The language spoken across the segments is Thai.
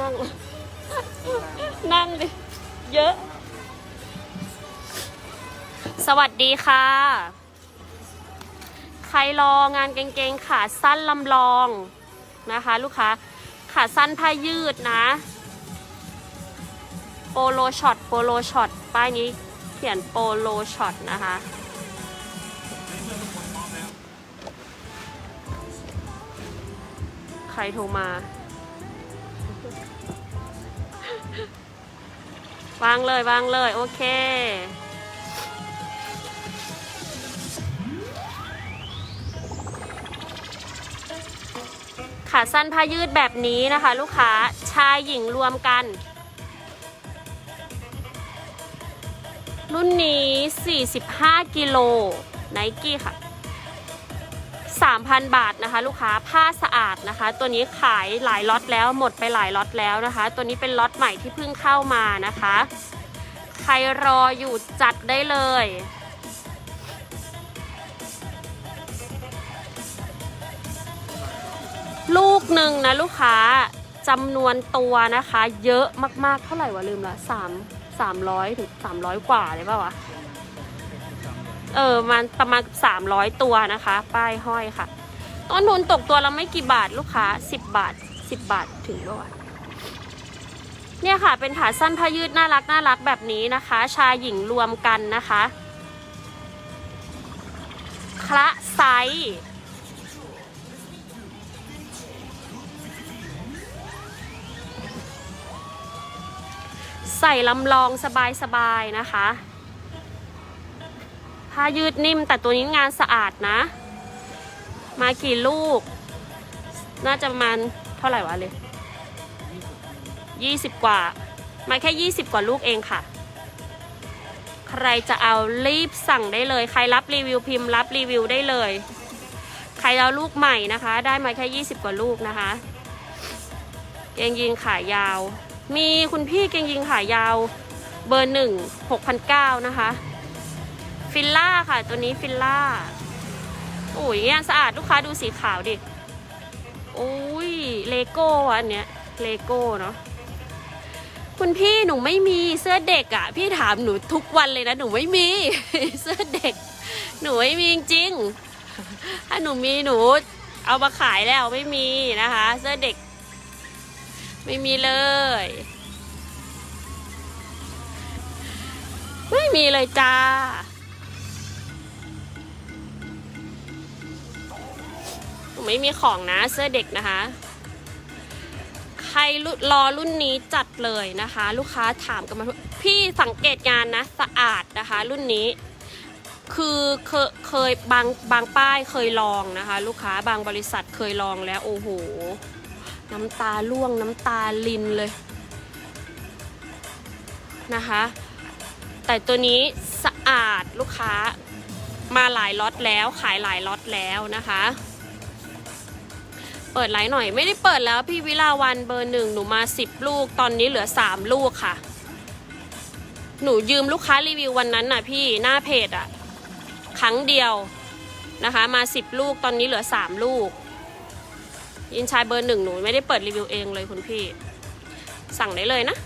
นั่ง นั่งดิ เยอะ สวัสดีค่ะ ใครรองานเกางเกงขาสั้นลำลองนะคะ ลูกค้าขาสั้นผ้ายืดนะ โปโลช็อตโปโลช็อตป้ายนี้เขียนโปโลช็อตนะคะใครโทรมา วางเลยวางเลย โอเค ขาสั้นผ้ายืดแบบนี้นะคะ ลูกค้าชายหญิงรวมกัน รุ่นนี้ 45 กิโลไนกี้ค่ะ 3,000 บาทนะคะ ลูกค้าผ้าสะอาดนะคะ ตัวนี้ขายหลายล็อตแล้วหมดไปหลายล็อตแล้วนะคะ ตัวนี้เป็นล็อตใหม่ที่เพิ่งเข้ามานะคะ ใครรออยู่จัดได้เลย ลูกหนึ่งนะลูกค้าจำนวนตัวนะคะ เยอะมากๆเท่าไหร่วะลืมละสามสามร้อยถึงสามร้อยกว่าเลยป่าวะ เออมันประมาณสามร้อยตัวนะคะ ป้ายห้อยค่ะ ต้นทุนตกตัวละไม่กี่บาทลูกค้าสิบบาทสิบบาทถึงเปล่าวะเนี่ยค่ะ เป็นขาสั้นผ้ายืดน่ารักน่ารักแบบนี้นะคะ ชายหญิงรวมกันนะคะคละไซส์ใส่ลำลองสบายๆนะคะ ผ้ายืดนิ่ม แต่ตัวนี้งานสะอาดนะ มากี่ลูก น่าจะประมาณเท่าไหร่วะเลยยี่สิบกว่า มาแค่ยี่สิบกว่าลูกเองค่ะ ใครจะเอารีบสั่งได้เลย ใครรับรีวิวพิมพ์รับรีวิวได้เลย ใครเอาลูกใหม่นะคะ ได้มาแค่ยี่สิบกว่าลูกนะคะ เกงยีนขายาว มีคุณพี่เกงยีนขายาว เบอร์หนึ่งหกพันเก้านะคะ ฟิลล่าค่ะ ตัวนี้ฟิลล่าโอ้ยงานสะอาดลูกค้าดูสีขาวดิโอ้ยเลโก้อันเนี้ยเลโก้เนาะคุณพี่หนูไม่มีเสื้อเด็กอะ่ะ พี่ถามหนูทุกวันเลยนะหนูไม่มี เสื้อเด็ก หนูไม่มีจริงถ้าหนูมีหนู เอามาขายแล้วไม่มีนะคะ เสื้อเด็ก ไม่มีเลย ไม่มีเลยจ้า ไม่มีของนะเสื้อเด็กนะคะ ใครรอรุ่นนี้จัดเลยนะคะ ลูกค้าถามกันมาพี่สังเกตงานนะสะอาดนะคะ รุ่นนี้ คือเคยเคยบางบางป้ายเคยลองนะคะ ลูกค้าบางบริษัทเคยลองแล้วโอ้โหน้ำตาล่วงน้ำตาลินเลยนะคะ แต่ตัวนี้สะอาดลูกค้ามาหลายล็อตแล้วขายหลายล็อตแล้วนะคะ เปิดไลน์หน่อย ไม่ได้เปิดแล้วพี่วิลาวันเบอร์หนึ่งหนูมาสิบลูก ตอนนี้เหลือสามลูกค่ะ หนูยืมลูกค้ารีวิววันนั้นน่ะพี่หน้าเพจอะครั้งเดียวนะคะ มาสิบลูกตอนนี้เหลือสามลูก ยินชายเบอร์หนึ่งหนูไม่ได้เปิดรีวิวเองเลยคุณพี่ สั่งได้เลยนะ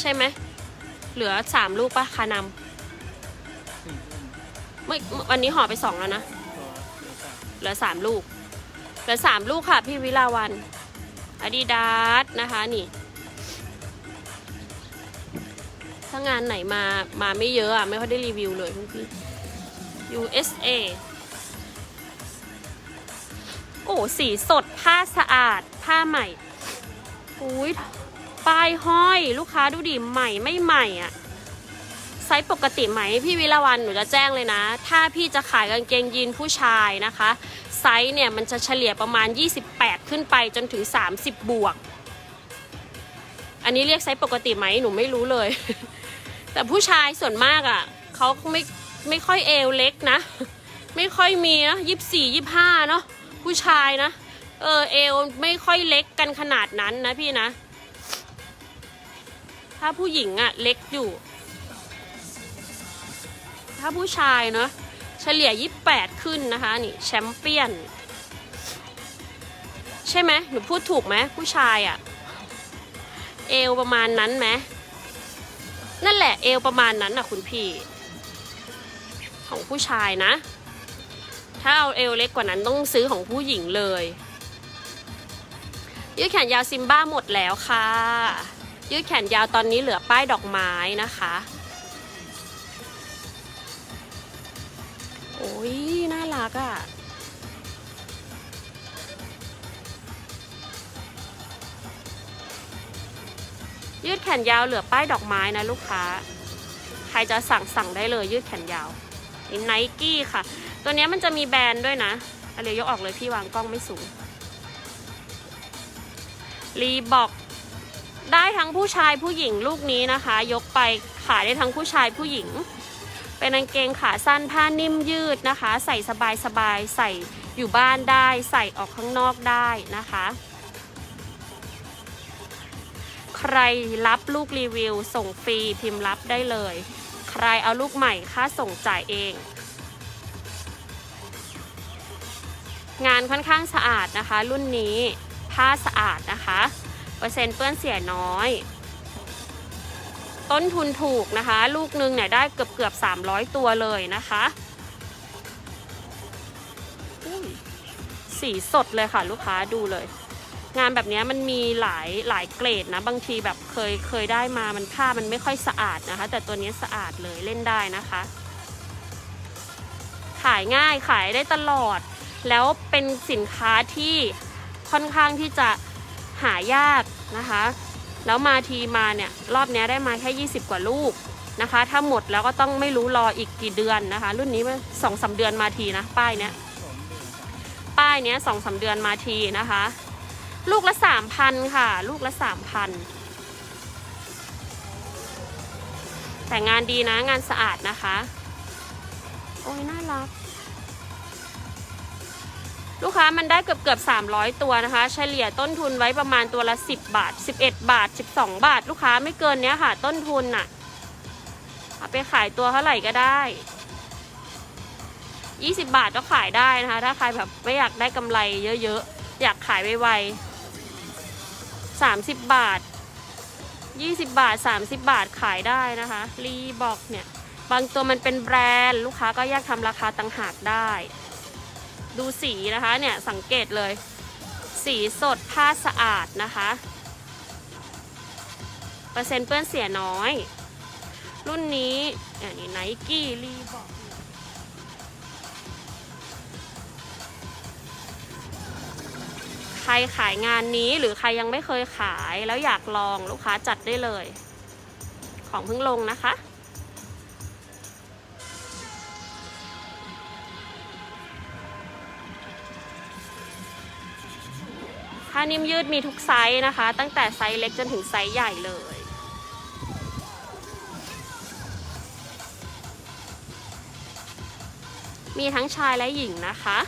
ใช่ไหมเหลือสามลูกปะคานำไม่วันนี้ห่อไปสองแล้วนะ เหลือสามลูก เหลือสามลูกค่ะพี่วิลาวันอาดิดาสนะคะนี่ถ้างานไหนมามาไม่เยอะอะ ไม่ค่อยได้รีวิวเลยพี่พี่ USA โอ้สีสดผ้าสะอาด ผ้าใหม่อุ้ยป้ายห้อย ลูกค้าดูดิใหม่ไม่ใหม่อะ ไซส์ปกติไหมพี่วิลาวันหนูจะแจ้งเลยนะ ถ้าพี่จะขายกางเกงยีนผู้ชายนะคะ ไซส์เนี่ยมันจะเฉลี่ยประมาณ 28 ขึ้นไปจนถึง 30 บวก อันนี้เรียกไซส์ปกติไหมหนูไม่รู้เลย แต่ผู้ชายส่วนมากอะ่ะเขาไม่ไม่ค่อยเอวเล็กนะ ไม่ค่อยมีนะยี่สี่ยี่ห้าเนาะผู้ชายนะ เออเอวไม่ค่อยเล็กกันขนาดนั้นนะพี่นะ ถ้าผู้หญิงอะ่ะเล็กอยู่ ถ้าผู้ชายเนาะเฉลี่ย 28 ขึ้นนะคะ นี่แชมเปี้ยน ใช่ไหมหนูพูดถูกไหมผู้ชายอะ่ะ เอวประมาณนั้นไหมนั่นแหละเอวประมาณนั้นอะคุณพี่ ของผู้ชายนะ ถ้าเอาเอวเล็กกว่านั้นต้องซื้อของผู้หญิงเลยยืดแขนยาวซิมบ้าหมดแล้วค่ะ ยืดแขนยาวตอนนี้เหลือป้ายดอกไม้นะคะ โอ้ยน่ารักอะ่ะ ยืดแขนยาวเหลือป้ายดอกไม้นะลูกค้า ใครจะสั่งสั่งได้เลย ยืดแขนยาวนี่ไนกี้ค่ะ ตัวนี้มันจะมีแบรนด์ด้วยนะอะไรยกออกเลยพี่วางกล้องไม่สูงรีบอกได้ทั้งผู้ชายผู้หญิงลูกนี้นะคะ ยกไปขายได้ทั้งผู้ชายผู้หญิง เป็นกางเกงขาสั้นผ้านิ่มยืดนะคะ ใส่สบายสบายๆใส่อยู่บ้านได้ ใส่ออกข้างนอกได้นะคะ ใครรับลูกรีวิว ส่งฟรีพิมพ์รับได้เลย ใครเอาลูกใหม่ค่าส่งจ่ายเอง งานค่อนข้างสะอาดนะคะ รุ่นนี้ผ้าสะอาดนะคะ เปอร์เซ็นต์เปื้อนเสียน้อย ต้นทุนถูกนะคะ ลูกหนึงเนี่ยได้เกือบเกือบ300 ตัวเลยนะคะสีสดเลยค่ะ ลูกค้าดูเลย งานแบบนี้มันมีหลายหลายเกรดนะ บางทีแบบเคยเคยได้มามันผ้ามันไม่ค่อยสะอาดนะคะ แต่ตัวนี้สะอาดเลยเล่นได้นะคะ ขายง่ายขายได้ตลอด แล้วเป็นสินค้าที่ค่อนข้างที่จะหายากนะคะ แล้วมาทีมาเนี่ยรอบนี้ได้มาแค่ 20 กว่าลูกนะคะ ถ้าหมดแล้วก็ต้องไม่รู้รออีกกี่เดือนนะคะ รุ่นนี้สองสาเดือนมาทีนะ ป้ายเนี้ยป้ายเนี้ยสองสาเดือนมาทีนะคะ ลูกละสามพันค่ะ ลูกละสามพันแต่งานดีนะงานสะอาดนะคะ โอ้ยน่ารัก ลูกค้ามันได้เกือบเกือบ300 ตัวนะคะ เฉลี่ยต้นทุนไว้ประมาณตัวละ 10 บาท 11 บาท 12 บาท ลูกค้าไม่เกินเนี้ยค่ะ ต้นทุนน่ะ เอาไปขายตัวเท่าไหร่ก็ได้ 20 บาทก็ขายได้นะคะ ถ้าใครแบบไม่อยากได้กำไรเยอะๆ อยากขายไวๆ30 บาท 20 บาท 30 บาทขายได้นะคะ รีบอกเนี่ย บางตัวมันเป็นแบรนด์ ลูกค้าก็แยกทำราคาต่างหากได้ ดูสีนะคะเนี่ยสังเกตเลย สีสดผ้าสะอาดนะคะ เปอร์เซ็นต์เปื้อนเสียน้อย รุ่นนี้อันนี้ไนกี้รีบอกใครขายงานนี้หรือใครยังไม่เคยขายแล้วอยากลองลูกค้าจัดได้เลย ของเพิ่งลงนะคะ นิ่มยืดมีทุกไซส์นะคะ ตั้งแต่ไซส์เล็กจนถึงไซส์ใหญ่เลย มีทั้งชายและหญิงนะคะ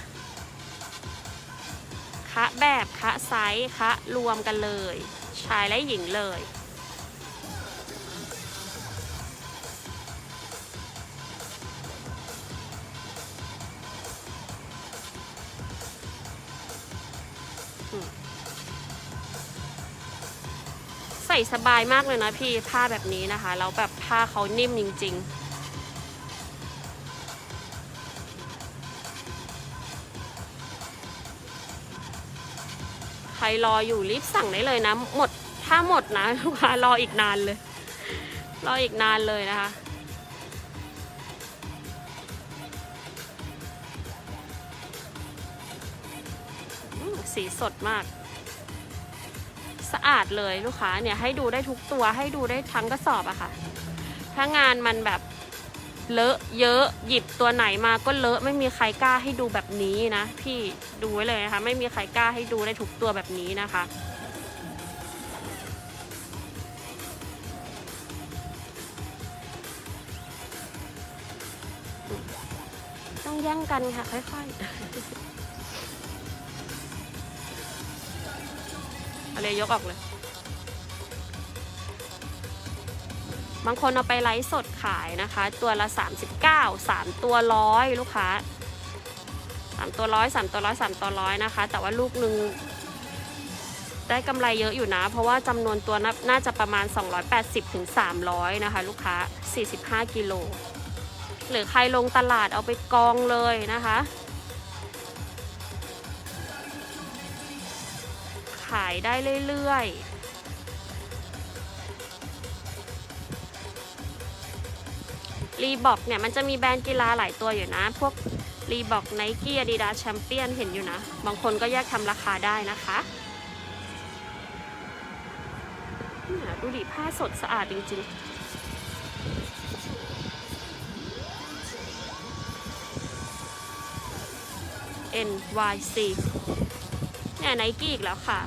คะแบบคะไซส์คะรวมกันเลย ชายและหญิงเลยใส่สบายมากเลยนะพี่ผ้าแบบนี้นะคะแล้วแบบผ้าเขานิ่มจริง ๆ ใครรออยู่รีบสั่งได้เลยนะ หมดถ้าหมดนะลูกค้ารออีกนานเลย รออีกนานเลยนะคะสีสดมาก สะอาดเลยลูกค้าเนี่ยให้ดูได้ทุกตัวให้ดูได้ทั้งกระสอบอะค่ะ ถ้างานมันแบบเลอะเยอะหยิบตัวไหนมาก็เลอะไม่มีใครกล้าให้ดูแบบนี้นะ พี่ดูไว้เลยนะคะไม่มีใครกล้าให้ดูได้ทุกตัวแบบนี้นะคะต้องแย่งกันค่ะ ค่อยๆ เลยยกออกเลย บางคนเอาไปไลฟ์สดขายนะคะ ตัวละ 39 3 ตัวร้อยลูกค้า 3 ตัวร้อย3ตัวร้อย3ตัวร้อยนะคะ แต่ว่าลูกหนึ่งได้กำไรเยอะอยู่นะ เพราะว่าจำนวนตัวน,น่าจะประมาณ 280ถึงนะคะ ลูกค้า 45 กิโล หรือใครลงตลาดเอาไปกองเลยนะคะ ขายได้เรื่อยๆรีบอกเนี่ยมันจะมีแบรนด์กีฬาหลายตัวอยู่นะ พวกรีบอกไนกี้อาดิดาแชมเปี้ยนเห็นอยู่นะ บางคนก็แยกทำราคาได้นะคะเนี่ยดูดิผ้าสดสะอาดจริงๆ NYC เนี่ยไนกี้อีกแล้วค่ะ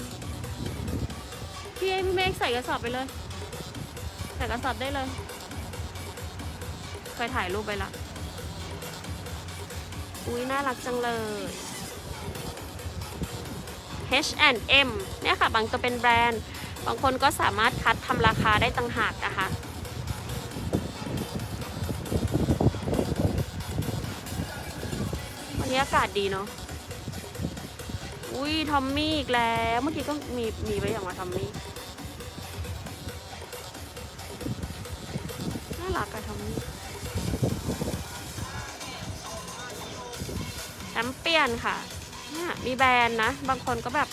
พี่เอพี่เมฆใส่กระสอบไปเลย ใส่กระสอบได้เลย เคยถ่ายรูปไปละ อุ้ยน่ารักจังเลย H&M เนี่ยค่ะ บางตัวเป็นแบรนด์ บางคนก็สามารถคัดทำราคาได้ต่างหากนะคะวันนี้อากาศดีเนาะ อุ้ยทอมมี่อีกแล้ว เมื่อกี้ก็มีมีไว้อย่างว่าทอมมี่น่ารักอะทอมมี่แชมเปี้ยนค่ะเนี่ยมีแบรนด์นะ บางคนก็แบบ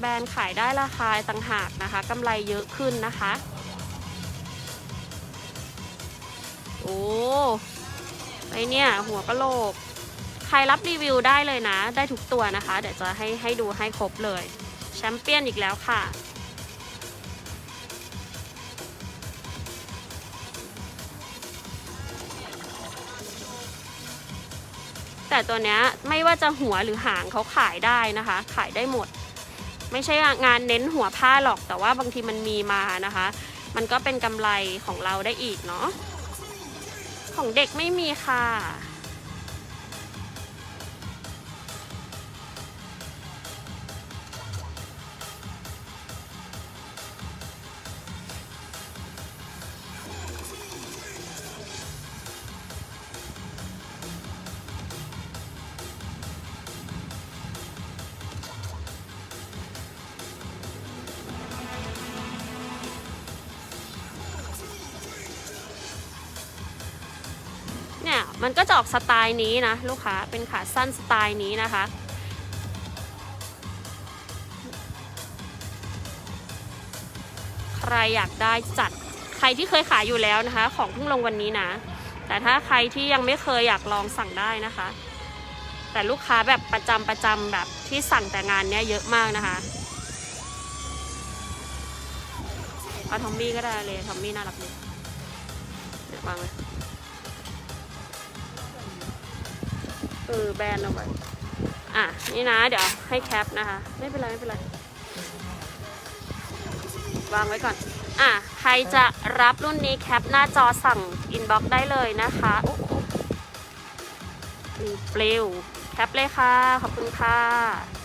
แบรนด์ขายได้ราคาต่างหากนะคะกำไรเยอะขึ้นนะคะ โอ้ไอเนี่ย หัวกะโหลก รรับรีวิวได้เลยนะ ได้ทุกตัวนะคะ เดี๋ยวจะให้ให้ดูให้ครบเลย แชมเปี้ยนอีกแล้วค่ะ แต่ตัวเนี้ยไม่ว่าจะหัวหรือหางเขาขายได้นะคะ ขายได้หมด ไม่ใช่งานเน้นหัวผ้าหรอก แต่ว่าบางทีมันมีมานะคะ มันก็เป็นกำไรของเราได้อีกเนาะ ของเด็กไม่มีค่ะ เนี่ยมันก็จะออกสไตล์นี้นะลูกค้าเป็นขาสั้นสไตล์นี้นะคะ ใครอยากได้จัดใครที่เคยขายอยู่แล้วนะคะ ของเพิ่งลงวันนี้นะ แต่ถ้าใครที่ยังไม่เคยอยากลองสั่งได้นะคะ แต่ลูกค้าแบบประจำประจำแบบที่สั่งแต่งานเนี้ยเยอะมากนะคะเอาทอมมี่ก็ได้เลยทอมมี่น่ารักดีเดี๋ยววางไว้ เออแบนเอาไว้อะนี่นะ เดี๋ยวให้แคปนะคะ ไม่เป็นไรไม่เป็นไรวางไว้ก่อน อะใครจะรับรุ่นนี้แคปหน้าจอสั่งอินบ็อกซ์ได้เลยนะคะโอ้โหมีเปลวแคปเลยค่ะ ขอบคุณค่ะ